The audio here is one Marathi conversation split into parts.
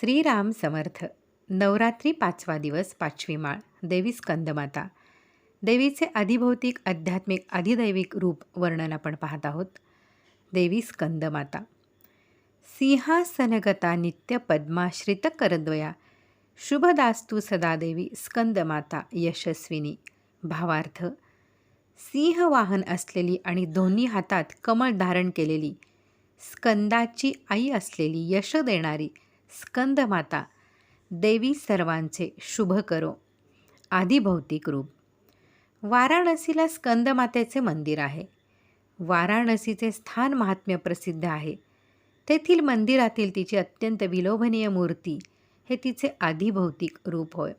श्रीराम समर्थ. नवरात्री पाचवा दिवस पाचवी माळ. देवी स्कंदमाता. देवीचे अधिभौतिक आध्यात्मिक अधिदैविक रूप वर्णन आपण पाहत आहोत. देवी स्कंदमाता. सिंहासनगता नित्य पद्माश्रित करद्वया. शुभदास्तू सदा देवी स्कंदमाता यशस्विनी. भावार्थ. सिंह वाहन असलेली आणि दोन्ही हातात कमळ धारण केलेली. स्कंदाची आई असलेली यश देणारी. स्कंदमाता देवी सर्वांचे शुभ करो. आदिभौतिक रूप. वाराणसीला स्कंदमातेचे मंदिर आहे. वाराणसीचे स्थान महात्म्य प्रसिद्ध आहे. तेथील मंदिरातील तिची अत्यंत विलोभनीय मूर्ती हे तिचे आधिभौतिक रूप होय.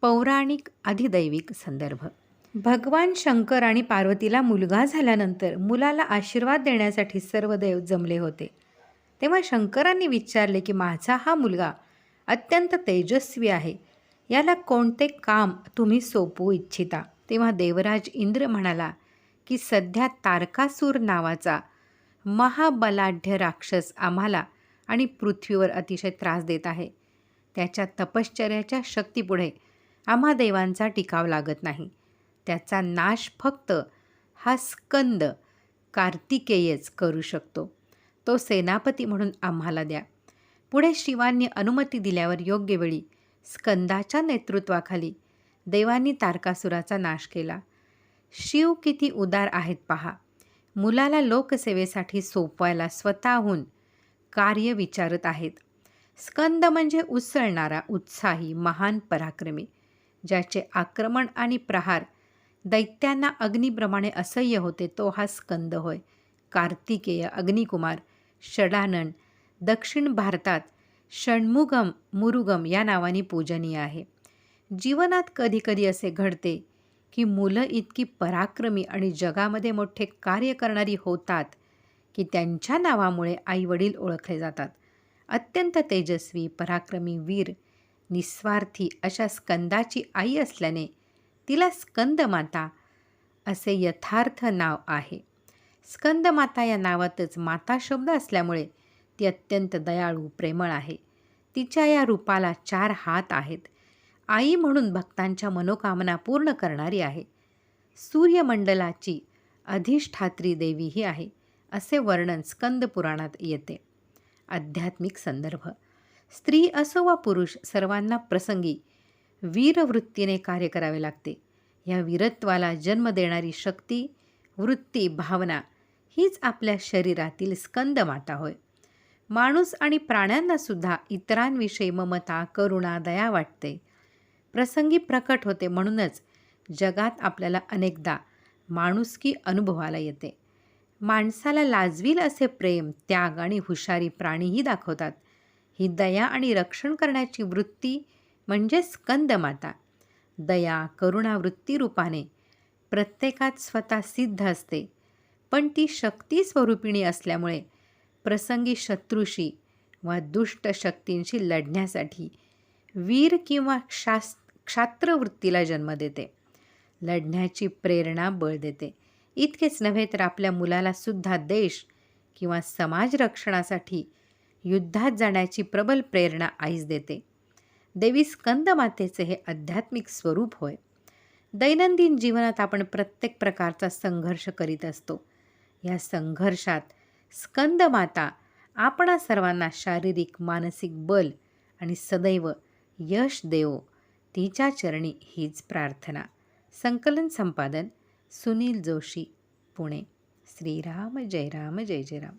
पौराणिक अधिदैविक संदर्भ. भगवान शंकर आणि पार्वतीला मुलगा झाल्यानंतर मुलाला आशीर्वाद देण्यासाठी सर्व देव जमले होते. तेव्हा शंकरांनी विचारले की माझा हा मुलगा अत्यंत तेजस्वी आहे. याला कोणते काम तुम्ही सोपवू इच्छिता? तेव्हा देवराज इंद्र म्हणाला की सध्या तारकासूर नावाचा महाबलाढ्य राक्षस आम्हाला आणि पृथ्वीवर अतिशय त्रास देत आहे. त्याच्या तपश्चर्याच्या शक्तीपुढे आम्हा देवांचा टिकाव लागत नाही. त्याचा नाश फक्त हा स्कंद कार्तिकेयच करू शकतो. तो सेनापती म्हणून आम्हाला द्या. पुढे शिवांनी अनुमती दिल्यावर योग्य वेळी स्कंदाच्या नेतृत्वाखाली देवांनी तारकासुराचा नाश केला. शिव किती उदार आहेत पहा. मुलाला लोकसेवेसाठी सोपवायला स्वतःहून कार्य विचारत आहेत. स्कंद म्हणजे उसळणारा उत्साही महान पराक्रमी ज्याचे आक्रमण आणि प्रहार दैत्यांना अग्निप्रमाणे असह्य होते तो हा स्कंद होय. कार्तिकेय अग्निकुमार षडानन दक्षिण भारतात षण्मुगम मुरुगम या नावाने पूजनीय आहे. जीवनात कधीकधी असे घडते की मुलं इतकी पराक्रमी आणि जगामध्ये मोठे कार्य करणारी होतात की त्यांच्या नावामुळे आईवडील ओळखले जातात. अत्यंत तेजस्वी पराक्रमी वीर निस्वार्थी अशा स्कंदाची आई असल्याने तिला स्कंदमाता असे यथार्थ नाव आहे. स्कंदमाता या नावातच माता शब्द असल्यामुळे ती अत्यंत दयाळू प्रेमळ आहे. तिच्या या रूपाला चार हात आहेत. आई म्हणून भक्तांच्या मनोकामना पूर्ण करणारी आहे. सूर्यमंडलाची अधिष्ठात्री देवी ही आहे असे वर्णन स्कंद पुराणात येते. आध्यात्मिक संदर्भ. स्त्री असो वा पुरुष सर्वांना प्रसंगी वीरवृत्तीने कार्य करावे लागते. या वीरत्वाला जन्म देणारी शक्ती वृत्ती भावना हीच आपल्या शरीरातील स्कंदमाता होय. माणूस आणि प्राण्यांनासुद्धा इतरांविषयी ममता करुणा दया वाटते. प्रसंगी प्रकट होते म्हणूनच जगात आपल्याला अनेकदा माणुसकी अनुभवाला येते. माणसाला लाजवील असे प्रेम त्याग आणि हुशारी प्राणीही दाखवतात. ही दया आणि रक्षण करण्याची वृत्ती म्हणजे स्कंदमाता. दया करुणा वृत्तीरूपाने प्रत्येकात स्वतः सिद्ध असते. पण ती शक्ती स्वरूपिणी असल्यामुळे प्रसंगी शत्रूशी वा दुष्ट शक्तींशी लढण्यासाठी वीर किंवा शास् क्षात्रवृत्तीला जन्म देते. लढण्याची प्रेरणा बळ देते. इतकेच नव्हे तर आपल्या मुलाला सुद्धा देश किंवा समाज रक्षणासाठी युद्धात जाण्याची प्रबल प्रेरणा आईस देते. देवी स्कंदमातेचे हे आध्यात्मिक स्वरूप होय. दैनंदिन जीवनात आपण प्रत्येक प्रकारचा संघर्ष करीत असतो. या संघर्षात स्कंदमाता आपणा सर्वांना शारीरिक मानसिक बल आणि सदैव यश देवो. तिच्या चरणी हीच प्रार्थना. संकलन संपादन सुनील जोशी पुणे. श्रीराम जय राम जय जय राम.